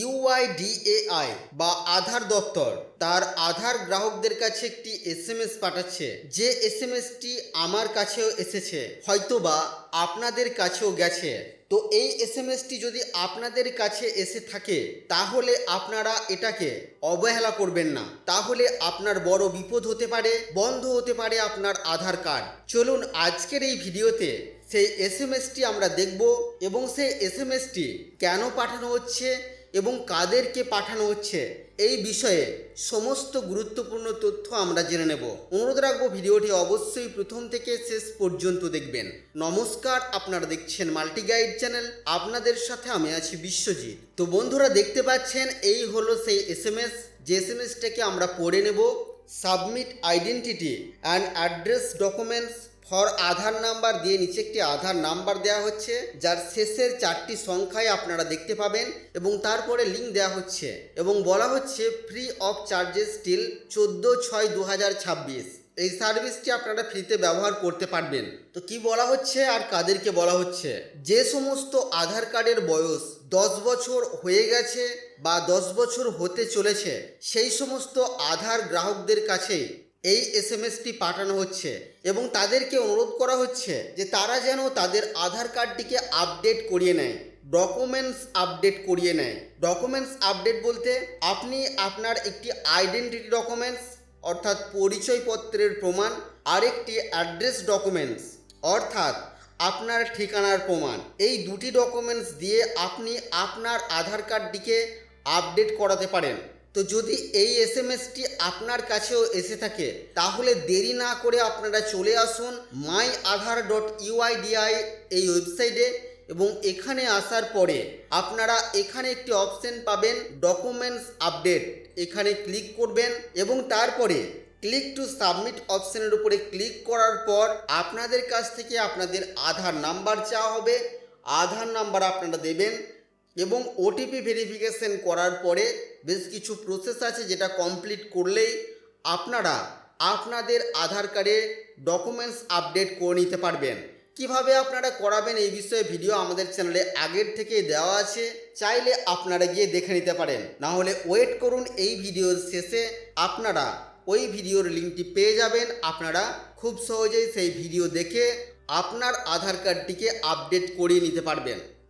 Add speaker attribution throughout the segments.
Speaker 1: UIDAI বা আধার দপ্তর, তার আধার গ্রাহকদের কাছে একটি এসএমএস পাঠাচ্ছে। যে এসএমএসটি আমার কাছেও এসেছে, হয়তোবা আপনাদের কাছেও গেছে। তো এই এসএমএসটি যদি আপনাদের কাছে এসে থাকে, তাহলে আপনারা এটাকে অবহেলা করবেন না। তাহলে আপনার বড় বিপদ হতে পারে, বন্ধ হতে পারে আপনার আধার কার্ড। চলুন আজকের এই ভিডিওতে সেই এসএমএসটি আমরা দেখব এবং সেই এসএমএসটি কেন পাঠানো হচ্ছে এবং কাদেরকে পাঠানো হচ্ছে, এই বিষয়ে সমস্ত গুরুত্বপূর্ণ তথ্য আমরা জেনে নেব। অনুরোধ রাখব ভিডিওটি অবশ্যই প্রথম থেকে শেষ পর্যন্ত দেখবেন। নমস্কার, আপনারা দেখছেন মাল্টি গাইড চ্যানেল। আপনাদের সাথে আমি আছি বিশ্বজিৎ। তো বন্ধুরা, দেখতে পাচ্ছেন, এই হলো সেই এসএমএস। যে এসএমএসটাকে আমরা পড়ে নেব, submit identity and address documents for Aadhaar number দিয়ে নিচে একটি আধার নাম্বার দেওয়া হচ্ছে, যার শেষের চারটি সংখ্যায় আপনারা দেখতে পাবেন এবং তারপরে লিঙ্ক দেওয়া হচ্ছে এবং বলা হচ্ছে ফ্রি অফ চার্জেস স্টিল চোদ্দ ছয় দু এই সার্ভিসটি আপনারা ফ্রিতে ব্যবহার করতে পারবেন। তো কি বলা হচ্ছে আর কাদেরকে বলা হচ্ছে? যে সমস্ত আধার কার্ডের বয়স দশ বছর হয়ে গেছে বা দশ বছর হতে চলেছে, সেই সমস্ত আধার গ্রাহকদের কাছে এই এস এম এসটি পাঠানো হচ্ছে এবং তাদেরকে অনুরোধ করা হচ্ছে যে তারা যেন তাদের আধার কার্ডটিকে আপডেট করিয়ে নেয় ডকুমেন্টস আপডেট করিয়ে নেয়। ডকুমেন্টস আপডেট বলতে আপনি আপনার একটি আইডেন্টিটি ডকুমেন্টস অর্থাৎ পরিচয়পত্রের প্রমাণ, আরেকটি অ্যাড্রেস ডকুমেন্টস অর্থাৎ আপনার ঠিকানার প্রমাণ। এই দুটি ডকুমেন্টস দিয়ে আপনি আপনার আধার কার্ডটিকে আপডেট করাতে পারেন। তো যদি এই এস এম এসটি আপনার কাছেও এসে থাকে, তাহলে দেরি না করে আপনারা চলে আসুন মাই আধার ডট ইউআইডিআই এই ওয়েবসাইটে এবং এখানে আসার পরে আপনারা এখানে একটি অপশন পাবেন ডকুমেন্টস আপডেট এখানে ক্লিক করবেন এবং তারপরে ক্লিক টু সাবমিট অপশনের উপরে ক্লিক করার পর আপনাদের কাছ থেকে আপনাদের আধার নাম্বার চাওয়া হবে। আধার নাম্বার আপনারা দেবেন এবং ওটিপি ভেরিফিকেশন করার পরে বেশ কিছু প্রসেস আছে যেটা কমপ্লিট করলেই আপনারা আপনাদের আধার কার্ডে ডকুমেন্টস আপডেট করে নিতে পারবেন। কীভাবে আপনারা করাবেন এই বিষয়ে ভিডিও আমাদের চ্যানেলে আগের থেকেই দেওয়া আছে। চাইলে আপনারা গিয়ে দেখে নিতে পারেন। না হলে ওয়েট করুন এই ভিডিওর শেষে আপনারা ওই ভিডিওর লিঙ্কটি পেয়ে যাবেন। আপনারা খুব সহজেই সেই ভিডিও দেখে আপনার আধার কার্ডটিকে আপডেট করিয়ে নিতে পারবেন।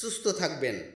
Speaker 1: সুস্থ থাকবেন।